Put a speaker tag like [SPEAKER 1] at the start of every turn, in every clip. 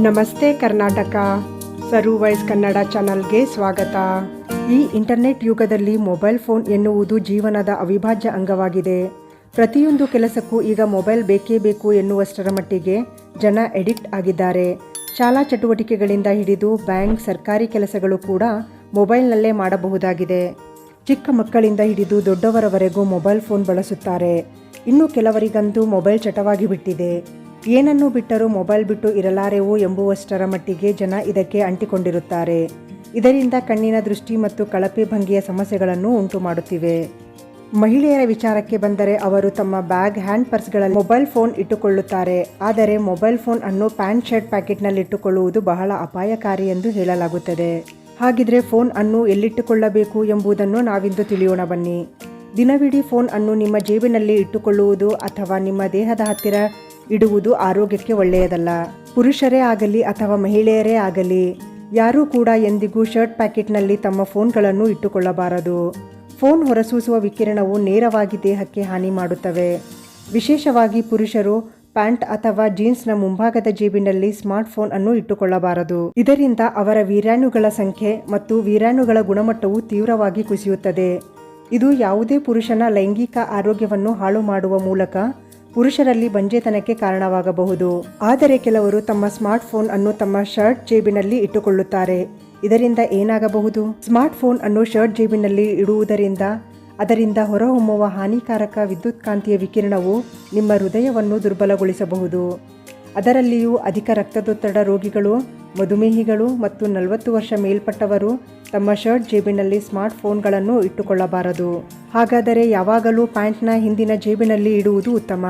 [SPEAKER 1] ನಮಸ್ತೆ ಕರ್ನಾಟಕ. ಸರು ವೈಸ್ ಕನ್ನಡ ಚಾನಲ್ಗೆ ಸ್ವಾಗತ. ಈ ಇಂಟರ್ನೆಟ್ ಯುಗದಲ್ಲಿ ಮೊಬೈಲ್ ಫೋನ್ ಎನ್ನುವುದು ಜೀವನದ ಅವಿಭಾಜ್ಯ ಅಂಗವಾಗಿದೆ. ಪ್ರತಿಯೊಂದು ಕೆಲಸಕ್ಕೂ ಈಗ ಮೊಬೈಲ್ ಬೇಕೇ ಬೇಕು ಎನ್ನುವಷ್ಟರ ಮಟ್ಟಿಗೆ ಜನ ಎಡಿಕ್ಟ್ ಆಗಿದ್ದಾರೆ. ಶಾಲಾ ಚಟುವಟಿಕೆಗಳಿಂದ ಹಿಡಿದು ಬ್ಯಾಂಕ್, ಸರ್ಕಾರಿ ಕೆಲಸಗಳು ಕೂಡ ಮೊಬೈಲ್ನಲ್ಲೇ ಮಾಡಬಹುದಾಗಿದೆ. ಚಿಕ್ಕ ಮಕ್ಕಳಿಂದ ಹಿಡಿದು ದೊಡ್ಡವರವರೆಗೂ ಮೊಬೈಲ್ ಫೋನ್ ಬಳಸುತ್ತಾರೆ. ಇನ್ನು ಕೆಲವರಿಗಂತೂ ಮೊಬೈಲ್ ಚಟವಾಗಿ ಬಿಟ್ಟಿದೆ. ಏನನ್ನು ಬಿಟ್ಟರೂ ಮೊಬೈಲ್ ಬಿಟ್ಟು ಇರಲಾರೆವು ಎಂಬುವಷ್ಟರ ಮಟ್ಟಿಗೆ ಜನ ಇದಕ್ಕೆ ಅಂಟಿಕೊಂಡಿರುತ್ತಾರೆ. ಇದರಿಂದ ಕಣ್ಣಿನ ದೃಷ್ಟಿ ಮತ್ತು ಕಳಪೆ ಭಂಗಿಯ ಸಮಸ್ಯೆಗಳನ್ನು ಉಂಟು ಮಾಡುತ್ತಿವೆ ಮಹಿಳೆಯರ ವಿಚಾರಕ್ಕೆ ಬಂದರೆ ಅವರು ತಮ್ಮ ಬ್ಯಾಗ್, ಹ್ಯಾಂಡ್ ಪರ್ಸ್ಗಳಲ್ಲಿ ಮೊಬೈಲ್ ಫೋನ್ ಇಟ್ಟುಕೊಳ್ಳುತ್ತಾರೆ. ಆದರೆ ಮೊಬೈಲ್ ಫೋನ್ ಅನ್ನು ಪ್ಯಾಂಟ್, ಶರ್ಟ್ ಪ್ಯಾಕೆಟ್ನಲ್ಲಿ ಇಟ್ಟುಕೊಳ್ಳುವುದು ಬಹಳ ಅಪಾಯಕಾರಿ ಎಂದು ಹೇಳಲಾಗುತ್ತದೆ. ಹಾಗಿದ್ರೆ ಫೋನ್ ಅನ್ನು ಎಲ್ಲಿಟ್ಟುಕೊಳ್ಳಬೇಕು ಎಂಬುದನ್ನು ನಾವಿಂದು ತಿಳಿಯೋಣ ಬನ್ನಿ. ದಿನವಿಡೀ ಫೋನ್ ಅನ್ನು ನಿಮ್ಮ ಜೇಬಿನಲ್ಲಿ ಇಟ್ಟುಕೊಳ್ಳುವುದು ಅಥವಾ ನಿಮ್ಮ ದೇಹದ ಹತ್ತಿರ ಇಡುವುದು ಆರೋಗ್ಯಕ್ಕೆ ಒಳ್ಳೆಯದಲ್ಲ. ಪುರುಷರೇ ಆಗಲಿ ಅಥವಾ ಮಹಿಳೆಯರೇ ಆಗಲಿ, ಯಾರೂ ಕೂಡ ಎಂದಿಗೂ ಶರ್ಟ್ ಪ್ಯಾಕೆಟ್ನಲ್ಲಿ ತಮ್ಮ ಫೋನ್ಗಳನ್ನು ಇಟ್ಟುಕೊಳ್ಳಬಾರದು. ಫೋನ್ ಹೊರಸೂಸುವ ವಿಕಿರಣವು ನೇರವಾಗಿ ದೇಹಕ್ಕೆ ಹಾನಿ ಮಾಡುತ್ತವೆ. ವಿಶೇಷವಾಗಿ ಪುರುಷರು ಪ್ಯಾಂಟ್ ಅಥವಾ ಜೀನ್ಸ್ನ ಮುಂಭಾಗದ ಜೇಬಿನಲ್ಲಿ ಸ್ಮಾರ್ಟ್ ಫೋನ್ ಅನ್ನು ಇಟ್ಟುಕೊಳ್ಳಬಾರದು. ಇದರಿಂದ ಅವರ ವೀರ್ಯಾಣುಗಳ ಸಂಖ್ಯೆ ಮತ್ತು ವೀರ್ಯಾಣುಗಳ ಗುಣಮಟ್ಟವು ತೀವ್ರವಾಗಿ ಕುಸಿಯುತ್ತದೆ. ಇದು ಯಾವುದೇ ಪುರುಷನ ಲೈಂಗಿಕ ಆರೋಗ್ಯವನ್ನು ಹಾಳು ಮಾಡುವ ಮೂಲಕ ಪುರುಷರಲ್ಲಿ ಬಂಜೆತನಕ್ಕೆ ಕಾರಣವಾಗಬಹುದು. ಆದರೆ ಕೆಲವರು ತಮ್ಮ ಸ್ಮಾರ್ಟ್ಫೋನ್ ಅನ್ನು ತಮ್ಮ ಶರ್ಟ್ ಜೇಬಿನಲ್ಲಿ ಇಟ್ಟುಕೊಳ್ಳುತ್ತಾರೆ. ಇದರಿಂದ ಏನಾಗಬಹುದು? ಸ್ಮಾರ್ಟ್ಫೋನ್ ಅನ್ನು ಶರ್ಟ್ ಜೇಬಿನಲ್ಲಿ ಇಡುವುದರಿಂದ, ಅದರಿಂದ ಹೊರಹೊಮ್ಮುವ ಹಾನಿಕಾರಕ ವಿದ್ಯುತ್ಕಾಂತೀಯ ವಿಕಿರಣವು ನಿಮ್ಮ ಹೃದಯವನ್ನು ದುರ್ಬಲಗೊಳಿಸಬಹುದು. ಅದರಲ್ಲಿಯೂ ಅಧಿಕ ರಕ್ತದೊತ್ತಡ ರೋಗಿಗಳು, ಮಧುಮೇಹಿಗಳು ಮತ್ತು ನಲವತ್ತು ವರ್ಷ ಮೇಲ್ಪಟ್ಟವರು ತಮ್ಮ ಶರ್ಟ್ ಜೇಬಿನಲ್ಲಿ ಸ್ಮಾರ್ಟ್ಫೋನ್ಗಳನ್ನು ಇಟ್ಟುಕೊಳ್ಳಬಾರದು. ಹಾಗಾದರೆ ಯಾವಾಗಲೂ ಪ್ಯಾಂಟ್ನ ಹಿಂದಿನ ಜೇಬಿನಲ್ಲಿ ಇಡುವುದು ಉತ್ತಮ.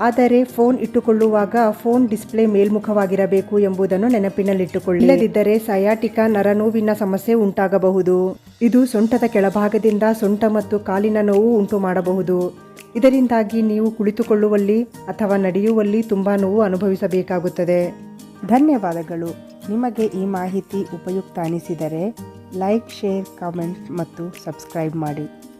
[SPEAKER 1] ಆದರೆ ಫೋನ್ ಇಟ್ಟುಕೊಳ್ಳುವಾಗ ಫೋನ್ ಡಿಸ್ಪ್ಲೇ ಮೇಲ್ಮುಖವಾಗಿರಬೇಕು ಎಂಬುದನ್ನು ನೆನಪಿನಲ್ಲಿಟ್ಟುಕೊಳ್ಳಿ. ಇಲ್ಲದಿದ್ದರೆ ಸಯಾಟಿಕ ನರನೋವಿನ ಸಮಸ್ಯೆ ಉಂಟಾಗಬಹುದು. ಇದು ಸೊಂಟದ ಕೆಳಭಾಗದಿಂದ ಸೊಂಟ ಮತ್ತು ಕಾಲಿನ ನೋವು ಉಂಟು ಮಾಡಬಹುದು ಇದರಿಂದಾಗಿ ನೀವು ಕುಳಿತುಕೊಳ್ಳುವಲ್ಲಿ ಅಥವಾ ನಡೆಯುವಲ್ಲಿ ತುಂಬಾ ನೋವು ಅನುಭವಿಸಬೇಕಾಗುತ್ತದೆ. ಧನ್ಯವಾದಗಳು. ನಿಮಗೆ ಈ ಮಾಹಿತಿ ಉಪಯುಕ್ತ ಅನಿಸಿದರೆ ಲೈಕ್, ಶೇರ್, ಕಾಮೆಂಟ್ ಮತ್ತು ಸಬ್ಸ್ಕ್ರೈಬ್ ಮಾಡಿ.